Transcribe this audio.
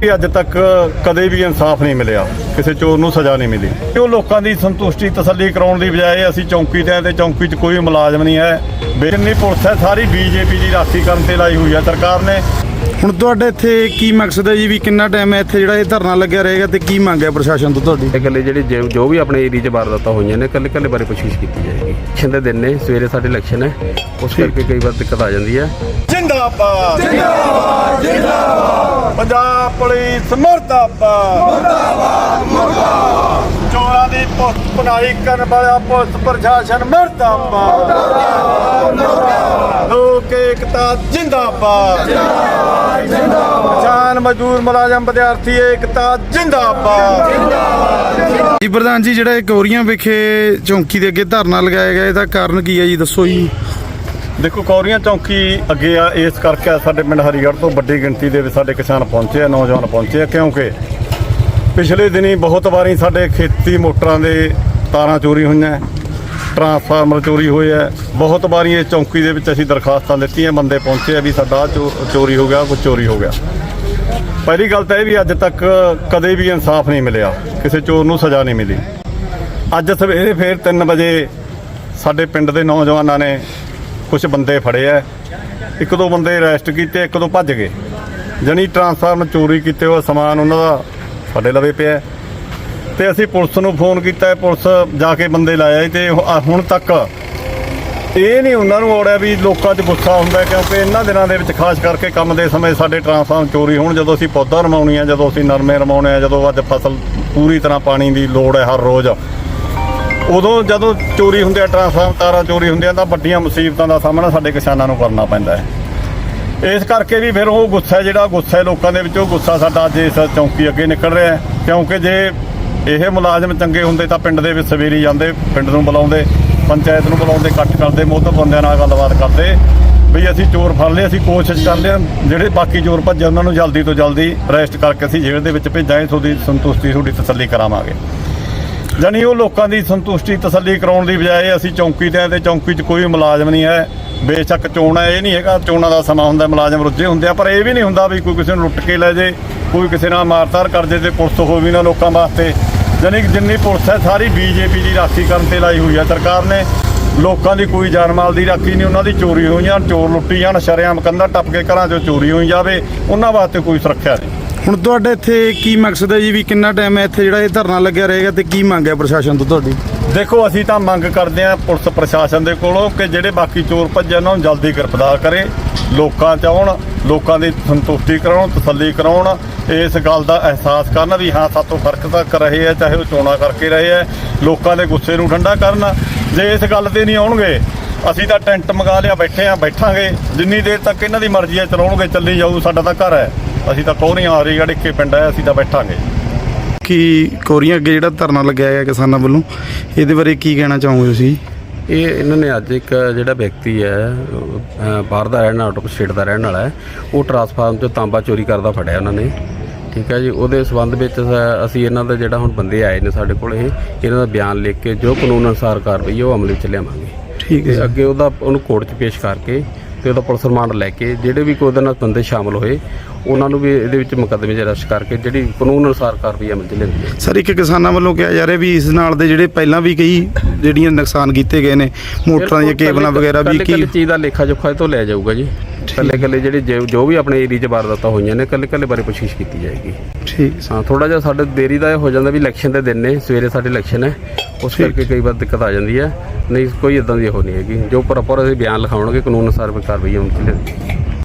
ਕਿ ਅੱਜ ਤੱਕ ਕਦੇ ਵੀ ਇਨਸਾਫ ਨਹੀਂ ਮਿਲਿਆ ਕਿਸੇ ਚੋਰ ਨੂੰ ਸਜ਼ਾ ਨਹੀਂ ਮਿਲੀ। ਉਹ ਲੋਕਾਂ ਦੀ ਸੰਤੁਸ਼ਟੀ ਤਸੱਲੀ ਕਰਾਉਣ ਦੀ ਬਜਾਏ ਅਸੀਂ ਚੌਂਕੀ ਤੇ ਤੇ ਚੌਂਕੀ 'ਚ ਕੋਈ ਮੁਲਾਜ਼ਮ ਨਹੀਂ ਹੈ। ਬੇਰਨੀ ਪੁਲਿਸ ਹੈ ਸਾਰੀ ਬੀਜੇਪੀ ਦੀ ਰਾਖੀ ਕਰਨ ਤੇ ਲਾਈ ਹੋਈ ਹੈ ਸਰਕਾਰ ਨੇ। ਹੁਣ ਤੁਹਾਡੇ ਇੱਥੇ ਕੀ ਮਕਸਦ ਹੈ ਜੀ? ਵੀ ਕਿੰਨਾ ਟਾਈਮ ਹੈ ਇੱਥੇ ਜਿਹੜਾ ਇਹ ਧਰਨਾ ਲੱਗਿਆ ਰਹੇਗਾ ਤੇ ਕੀ ਮੰਗ ਹੈ ਪ੍ਰਸ਼ਾਸਨ ਤੋਂ ਤੁਹਾਡੀ? ਇਹ ਗੱਲੇ ਜਿਹੜੀ ਜੋ- ਵੀ ਆਪਣੇ ਏਰੀਆ 'ਚ ਵਾਰਦਾਤਾਂ ਹੋਈਆਂ ਨੇ ਕੱਲੇ ਕੱਲੇ ਬਾਰੇ ਪੁੱਛਗਿੱਛ ਕੀਤੀ ਜਾਏਗੀ। ਇਲੈਕਸ਼ਨ ਦੇ ਦਿਨ ਨੇ ਸਵੇਰੇ ਸਾਡੇ ਇਲੈਕਸ਼ਨ ਹੈ। ਉਸ ਕਰਕੇ ਕਈ ਵਾਰ ਦਿੱਕਤ ਆ ਜਾਂਦੀ ਹੈ। ਜਿੰਦਾਬਾਦ! ਜਿੰਦਾਬਾਦ! ਜਿੰਦਾਬਾਦ! ਪੁਲਿਸ ਮਰਦਾਬਾਦ ਮਰਦਾਬਾਦ ਮਰਦਾਬਾਦ। ਚੋਰਾਂ ਦੀ ਪੁਸਤ ਪੁਨਾਈ ਕਰਨ ਵਾਲਾ ਪੁਲਿਸ ਪ੍ਰਸ਼ਾਸਨ ਮਰਦਾਬਾਦ। ਲੋਕ ਏਕਤਾ ਜਿੰਦਾਬਾਦ। ਜਿੰਦਾਬਾਦ ਜਿੰਦਾਬਾਦ। ਕਿਸਾਨ ਮਜ਼ਦੂਰ ਮੁਲਾਜ਼ਮ ਵਿਦਿਆਰਥੀ ਏਕਤਾ ਜਿੰਦਾਬਾਦ। ਜੀ ਪ੍ਰਧਾਨ ਜੀ ਜਿਹੜਾ ਇਹ ਕੋਰੀਆਂ ਵਿਖੇ ਚੌਂਕੀ ਦੇ ਅੱਗੇ ਧਰਨਾ ਲਗਾਇਆ ਗਿਆ ਇਹਦਾ ਕਾਰਨ ਕੀ ਹੈ ਜੀ? ਦੱਸੋ ਜੀ। ਦੇਖੋ, ਕੌਰੀਆਂ ਚੌਂਕੀ ਅੱਗੇ ਆ, ਇਸ ਕਰਕੇ ਸਾਡੇ ਪਿੰਡ ਹਰੀਗੜ੍ਹ ਤੋਂ ਵੱਡੀ ਗਿਣਤੀ ਦੇ ਵਿੱਚ ਸਾਡੇ ਕਿਸਾਨ ਪਹੁੰਚੇ ਆ, ਨੌਜਵਾਨ ਪਹੁੰਚੇ ਆ, ਕਿਉਂਕਿ ਪਿਛਲੇ ਦਿਨੀ ਬਹੁਤ ਵਾਰੀ ਸਾਡੇ ਖੇਤੀ ਮੋਟਰਾਂ ਦੇ ਤਾਰਾਂ ਚੋਰੀ ਹੋਈਆਂ, ਟਰਾਂਸਫਾਰਮਰ ਚੋਰੀ ਹੋਏ ਆ। ਬਹੁਤ ਵਾਰੀ ਇਸ ਚੌਂਕੀ ਦੇ ਵਿੱਚ ਅਸੀਂ ਦਰਖਾਸਤਾਂ ਦਿੱਤੀਆਂ, ਬੰਦੇ ਪਹੁੰਚੇ ਆ ਵੀ ਸਾਡਾ ਆਹ ਚੋ- ਚੋਰੀ ਹੋ ਗਿਆ ਕੁਝ ਚੋਰੀ ਹੋ ਗਿਆ। ਪਹਿਲੀ ਗੱਲ ਤਾਂ ਇਹ ਵੀ ਅੱਜ ਤੱਕ ਕਦੇ ਵੀ ਇਨਸਾਫ ਨਹੀਂ ਮਿਲਿਆ, ਕਿਸੇ ਚੋਰ ਨੂੰ ਸਜ਼ਾ ਨਹੀਂ ਮਿਲੀ। ਅੱਜ ਸਵੇਰੇ ਫੇਰ 3 ਵਜੇ ਸਾਡੇ ਪਿੰਡ ਦੇ ਨੌਜਵਾਨਾਂ ਨੇ ਕੁਝ ਬੰਦੇ ਫੜੇ ਆ, ਇੱਕ ਦੋ ਬੰਦੇ ਅਰੈਸਟ ਕੀਤੇ, ਇੱਕ ਦੋ ਭੱਜ ਗਏ ਜਣੀ ਟਰਾਂਸਫਾਰਮਰ ਚੋਰੀ ਕੀਤੇ ਹੋਏ ਸਮਾਨ ਉਹਨਾਂ ਦਾ ਸਾਡੇ ਲਵੇ ਪਿਆ ਹੈ। ਤੇ ਅਸੀਂ ਪੁਲਿਸ ਨੂੰ ਫੋਨ ਕੀਤਾ, ਪੁਲਿਸ ਜਾ ਕੇ ਬੰਦੇ ਲਾਇਆ ਤੇ ਉਹ- ਹੁਣ ਤੱਕ ਇਹ ਨਹੀਂ ਉਹਨਾਂ ਨੂੰ ਔੜਿਆ ਵੀ ਲੋਕਾਂ 'ਚ ਗੁੱਸਾ ਹੁੰਦਾ, ਕਿਉਂਕਿ ਇਹਨਾਂ ਦਿਨਾਂ ਦੇ ਵਿੱਚ ਖਾਸ ਕਰਕੇ ਕੰਮ ਦੇ ਸਮੇਂ ਸਾਡੇ ਟਰਾਂਸਫਾਰਮ ਚੋਰੀ ਹੋਣ, ਜਦੋਂ ਅਸੀਂ ਪੌਦਾ ਰਮਾਉਣੀ ਆ, ਜਦੋਂ ਅਸੀਂ ਨਰਮੇ ਰਮਾਉਣੇ ਆ, ਜਦੋਂ ਅੱਜ ਫਸਲ ਪੂਰੀ ਤਰ੍ਹਾਂ ਪਾਣੀ ਦੀ ਲੋੜ ਹੈ ਹਰ ਰੋਜ਼ ਉਦੋਂ ਜਦੋਂ ਚੋਰੀ ਹੁੰਦੇ ਆ, ਟਰਾਂਸਫਾਰਮ ਤਾਰਾਂ ਚੋਰੀ ਹੁੰਦੀਆਂ ਤਾਂ ਵੱਡੀਆਂ ਮੁਸੀਬਤਾਂ ਦਾ ਸਾਹਮਣਾ ਸਾਡੇ ਕਿਸਾਨਾਂ ਨੂੰ ਕਰਨਾ ਪੈਂਦਾ ਹੈ। ਇਸ ਕਰਕੇ ਵੀ ਫਿਰ ਉਹ ਗੁੱਸਾ ਜਿਹੜਾ ਗੁੱਸਾ ਹੈ ਲੋਕਾਂ ਦੇ ਵਿੱਚ ਉਹ ਗੁੱਸਾ ਸਾਡਾ ਅੱਜ ਇਸ ਚੌਂਕੀ ਅੱਗੇ ਨਿਕਲ ਰਿਹਾ ਕਿਉਂਕਿ ਜੇ ਇਹ ਮੁਲਾਜ਼ਮ ਚੰਗੇ ਹੁੰਦੇ ਤਾਂ ਪਿੰਡ ਦੇ ਵਿੱਚ ਸਵੇਰੀ ਜਾਂਦੇ, ਪਿੰਡ ਨੂੰ ਬੁਲਾਉਂਦੇ, ਪੰਚਾਇਤ ਨੂੰ ਬੁਲਾਉਂਦੇ, ਇਕੱਠ ਕਰਦੇ ਮੁੱਧ ਬੰਦਿਆਂ ਨਾਲ ਗੱਲਬਾਤ ਕਰਦੇ, ਵੀ ਅਸੀਂ ਚੋਰ ਫੜ ਲਏ, ਅਸੀਂ ਕੋਸ਼ਿਸ਼ ਕਰਦੇ ਹਾਂ ਜਿਹੜੇ ਬਾਕੀ ਚੋਰ ਭੱਜੇ ਉਹਨਾਂ ਨੂੰ ਜਲਦੀ ਤੋਂ ਜਲਦੀ ਅਰੈਸਟ ਕਰਕੇ ਅਸੀਂ ਜੇਲ੍ਹ ਦੇ ਵਿੱਚ ਭੇਜਾਂਗੇ, ਤੁਹਾਡੀ ਸੰਤੁਸ਼ਟੀ, ਤੁਹਾਡੀ ਤਸੱਲੀ ਕਰਾਵਾਂਗੇ। ਜਾਨੀ ਉਹ ਲੋਕਾਂ ਦੀ ਸੰਤੁਸ਼ਟੀ ਤਸੱਲੀ ਕਰਾਉਣ ਦੀ ਬਜਾਏ ਅਸੀਂ ਚੌਂਕੀ ਤੇ ਤੇ ਚੌਂਕੀ 'ਚ ਕੋਈ ਮੁਲਾਜ਼ਮ ਨਹੀਂ ਹੈ। ਬੇਸ਼ੱਕ ਚੋਣ ਹੈ, ਇਹ ਨਹੀਂ ਹੈਗਾ, ਚੋਣਾਂ ਦਾ ਸਮਾਂ ਹੁੰਦਾ, ਮੁਲਾਜ਼ਮ ਰੁੱਝੇ ਹੁੰਦੇ ਆ, ਪਰ ਇਹ ਵੀ ਨਹੀਂ ਹੁੰਦਾ ਵੀ ਕੋਈ ਕਿਸੇ ਨੂੰ ਲੁੱਟ ਕੇ ਲੈ ਜੇ, ਕੋਈ ਕਿਸੇ ਨਾਲ ਮਾਰਤਾਰ ਕਰ ਜੇ ਤੇ ਪੁਲਿਸ ਹੋਵੇ ਨਾ ਲੋਕਾਂ ਵਾਸਤੇ। ਜਾਨੀ ਜਿੰਨੀ ਪੁਲਿਸ ਹੈ, ਸਾਰੀ ਬੀਜੇਪੀ ਦੀ ਰਾਖੀ ਕਰਨ ਤੇ ਲਾਈ ਹੋਈ ਹੈ ਸਰਕਾਰ ਨੇ। ਲੋਕਾਂ ਦੀ ਕੋਈ ਜਾਨਮਾਲ ਦੀ ਰਾਖੀ ਨਹੀਂ, ਉਹਨਾਂ ਦੀ ਚੋਰੀ ਹੋਈ ਜਾਣ ਚੋਰ ਲੁੱਟੀ ਜਾਣ, ਸ਼ਰੇਆਮ ਕੰਧਾਂ ਟੱਪ ਕੇ ਘਰਾਂ 'ਚੋਂ ਚੋਰੀ ਹੋਈ ਜਾਵੇ, ਉਹਨਾਂ ਵਾਸਤੇ ਕੋਈ ਸੁਰੱਖਿਆ ਨਹੀਂ। ਹੁਣ ਤੁਹਾਡੇ ਇੱਥੇ ਕੀ ਮਕਸਦ ਹੈ ਜੀ? ਵੀ ਕਿੰਨਾ ਟਾਈਮ ਹੈ ਇੱਥੇ ਜਿਹੜਾ ਇਹ ਧਰਨਾ ਲੱਗਿਆ ਰਹੇਗਾ ਤੇ ਕੀ ਮੰਗ ਹੈ ਪ੍ਰਸ਼ਾਸਨ ਤੋਂ ਤੁਹਾਡੀ? ਦੇਖੋ, ਅਸੀਂ ਤਾਂ ਮੰਗ ਕਰਦੇ ਹਾਂ ਪੁਲਿਸ ਪ੍ਰਸ਼ਾਸਨ ਦੇ ਕੋਲੋਂ ਕਿ ਜਿਹੜੇ ਬਾਕੀ ਚੋਰ ਭੱਜੇ ਉਹਨਾਂ ਨੂੰ ਜਲਦੀ ਗ੍ਰਿਫਤਾਰ ਕਰੇ, ਲੋਕਾਂ ਚ ਆਉਣ, ਲੋਕਾਂ ਦੀ ਸੰਤੁਸ਼ਟੀ ਕਰਾਉਣ, ਤਸੱਲੀ ਕਰਾਉਣ। ਇਸ ਗੱਲ ਦਾ ਅਹਿਸਾਸ ਕਰਨ ਵੀ ਹਾਂ, ਸਾਤੋਂ ਫ਼ਰਕ ਤੱਕ ਰਹੇ ਆ ਚਾਹੇ ਉਹ ਚੋਣਾਂ ਕਰਕੇ ਰਹੇ ਆ ਲੋਕਾਂ ਦੇ ਗੁੱਸੇ ਨੂੰ ਠੰਡਾ ਕਰਨ। ਜੇ ਇਸ ਗੱਲ ਤੇ ਨਹੀਂ ਆਉਣਗੇ, ਅਸੀਂ ਤਾਂ ਟੈਂਟ ਮੰਗਾ ਲਿਆ, ਬੈਠੇ ਆ ਬੈਠਾਂਗੇ। ਜਿੰਨੀ ਦੇਰ ਤੱਕ ਇਹਨਾਂ ਦੀ ਮਰਜ਼ੀ ਹੈ, ਚਲਾਉਣਗੇ, ਚੱਲੀ ਜਾਊ, ਸਾਡਾ ਤਾਂ ਘਰ ਹੈ। ਅਸੀਂ ਤਾਂ ਕੋਈ ਨਹੀਂ ਆ ਰਹੀ ਗੜ ਇੱਕੇ ਪਿੰਡ ਹੈ ਅਸੀਂ ਤਾਂ ਬੈਠਾਂਗੇ। ਕੀ ਕੋਰੀਆਂ ਅੱਗੇ ਜਿਹੜਾ ਧਰਨਾ ਲੱਗਿਆ ਗਿਆ ਕਿਸਾਨਾਂ ਵੱਲੋਂ ਇਹਦੇ ਬਾਰੇ ਕੀ ਕਹਿਣਾ ਚਾਹੋਗੇ ਤੁਸੀਂ? ਇਹ ਇਹਨਾਂ ਨੇ ਅੱਜ ਇੱਕ ਜਿਹੜਾ ਵਿਅਕਤੀ ਹੈ ਅਹ ਬਾਹਰ ਦਾ ਰਹਿਣ ਵਾਲਾ ਆਊਟ ਆਫ ਸਟੇਟ ਦਾ ਰਹਿਣ ਵਾਲਾ ਹੈ ਉਹ ਟਰਾਂਸਫਾਰਮ ਚੋਂ ਤਾਂਬਾ ਚੋਰੀ ਕਰਦਾ ਫੜਿਆ ਉਹਨਾਂ ਨੇ। ਠੀਕ ਹੈ ਜੀ ਉਹਦੇ ਸਬੰਧ ਵਿੱਚ ਸ- ਅਸੀਂ ਇਹਨਾਂ ਦਾ ਜਿਹੜਾ ਹੁਣ ਬੰਦੇ ਆਏ ਨੇ ਸਾਡੇ ਕੋਲ ਇਹ ਇਹਨਾਂ ਦਾ ਬਿਆਨ ਲਿਖ ਕੇ ਜੋ ਕਾਨੂੰਨ ਅਨੁਸਾਰ ਕਾਰਵਾਈ ਹੈ ਉਹ ਅਮਲ ਵਿੱਚ ਲਿਆਵਾਂਗੇ। ਠੀਕ ਹੈ ਤੇ ਅੱਗੇ ਉਹਦਾ ਉਹਨੂੰ ਕੋਰਟ 'ਚ ਪੇਸ਼ ਕਰਕੇ ਤੇ ਉਹਦਾ ਪੁਲਿਸ ਰਿਮਾਂਡ ਲੈ ਕੇ ਜਿਹੜੇ ਵੀ ਕੋਈ ਉਹਦੇ ਨਾਲ ਬੰਦੇ ਸ਼ਾਮਲ ਹੋਏ ਉਹਨਾਂ ਨੂੰ ਵੀ ਇਹਦੇ ਵਿੱਚ ਮੁਕੱਦਮੇ 'ਚ ਅਰੈਸਟ ਕਰਕੇ ਜਿਹੜੀ ਕਾਨੂੰਨ ਅਨੁਸਾਰ ਕਾਰਵਾਈ ਅਮਲ 'ਚ ਹੈ ਸਰ ਇੱਕ ਕਿਸਾਨਾਂ ਵੱਲੋਂ ਕਿਹਾ ਜਾ ਰਿਹਾ ਵੀ ਇਸ ਨਾਲ ਦੇ ਜਿਹੜੇ ਪਹਿਲਾਂ ਵੀ ਕਈ ਜਿਹੜੀਆਂ ਨੁਕਸਾਨ ਕੀਤੇ ਗਏ ਨੇ ਮੋਟਰਾਂ ਦੀਆਂ ਕੇਬਲਾਂ ਵਗੈਰਾ ਵੀ ਕੀ? ਚੀਜ਼ ਦਾ ਲੇਖਾ ਜੋਖਾ ਇਹ ਤੋਂ ਲਿਆ ਜਾਊਗਾ ਜੀ। ਕੱਲੇ ਕੱਲੇ ਜਿਹੜੇ ਜੋ- ਜੋ ਵੀ ਆਪਣੇ ਏਰੀਆ 'ਚ ਵਾਰਦਾਤਾਂ ਹੋਈਆਂ ਨੇ ਕੱਲੇ ਕੱਲੇ ਬਾਰੇ ਪੁੱਛਗਿੱਛ ਕੀਤੀ ਜਾਏਗੀ। ਠੀਕ। ਹਾਂ ਥੋੜਾ ਜਿਹਾ ਸਾਡੇ ਦੇਰੀ ਦਾ ਇਹ ਹੋ ਜਾਂਦਾ ਵੀ ਇਲੈਕਸ਼ਨ ਦੇ ਦਿਨ ਨੇ ਸਵੇਰੇ ਸਾਡੇ ਇਲੈਕਸ਼ਨ ਹੈ। ਉਸ ਕਰਕੇ ਕਈ ਵਾਰ ਦਿੱਕਤ ਆ ਜਾਂਦੀ ਹੈ। ਨਹੀਂ ਕੋਈ ਇਦਾਂ ਦੀ ਉਹ ਨਹੀਂ ਹੈਗੀ। ਜੋ ਪ੍ਰੋਪਰ ਅਸੀਂ ਬਿਆਨ ਲਿਖਾਉਣਗੇ ਕਾਨੂੰਨ ਅਨੁਸਾਰ ਕਾਰਵਾਈ ਹੋਣੀ ਚਾਹੀਦੀ। ਹੈ